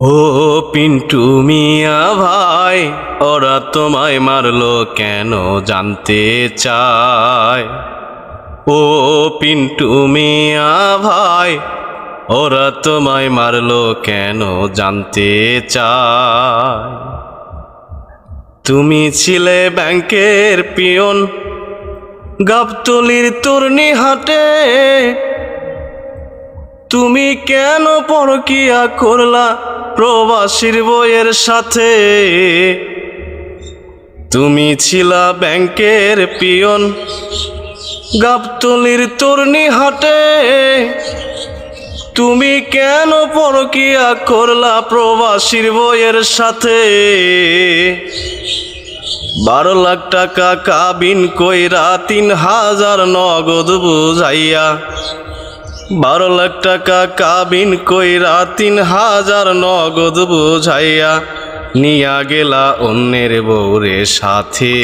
ও পিন্টু মিয়া ভাই, ওরা তোমায় মারলো কেন জানতে চায়? ও পিন্টু মিয়া ভাই, ওরা তোমায় মারলো কেন জানতে চায়? তুমি ছিলে ব্যাংকের পিয়ন, গাবতলির তরুণী হাটে। তুমি কেন পরকিয়া করলা? প্রবাসীর বইয়ের সাথে। তুমি ছিলা ব্যাংকের পিয়ন। গাবতলির তরুণী হাটে। তুমি কেন পরকিয়া করলা প্রবাসীর বইয়ের সাথে? বারো লাখ টাকা কাবিন কইরা তিন হাজার নগদ বুঝাইয়া বারো লাখ টাকা কাবিন কইরা তিন হাজার নগদ বুঝাইয়া নিয়া গেলা অন্যের বউরে সাথে।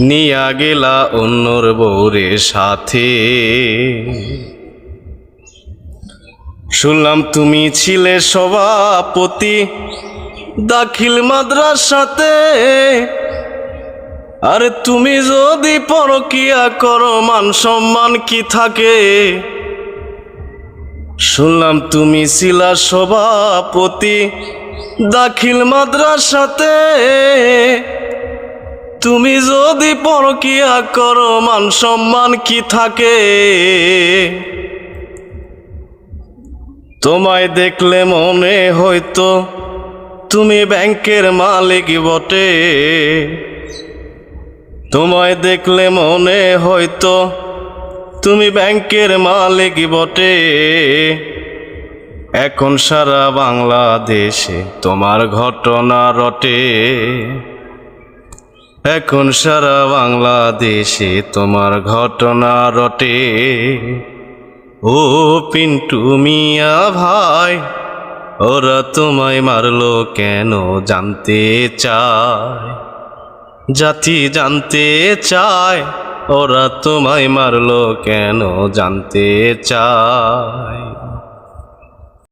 নিয়া গেলা অন্যর বউরে সাথে। শুনলাম তুমি ছিলে সভাপতি, দাখিল মাদ্রাসাতে। আরে তুমি যদি পরকিয়া করো, মান সম্মান কি থাকে? শুনলাম তুমি ছিলা সভাপতি দাখিল মাদ্রাসাতে। তুমি যদি পরকিয়া করো, মান সম্মান কি থাকে? তোমায় দেখলে মনে হয়তো তুমি ব্যাংকের মালিক বটে। তোমায় দেখলে মনে হয়তো তুমি ব্যাংকের মালিক বটে। এখন সারা বাংলাদেশে তোমার ঘটনা রটে। এখন সারা বাংলাদেশে তোমার ঘটনা রটে। ও পিন্টু মিয়া ভাই, ওরা তোমায় মারলো কেন জানতে চায়? জাতি জানতে চায় ওরা তোমায় মারলো কেন জানতে চায়?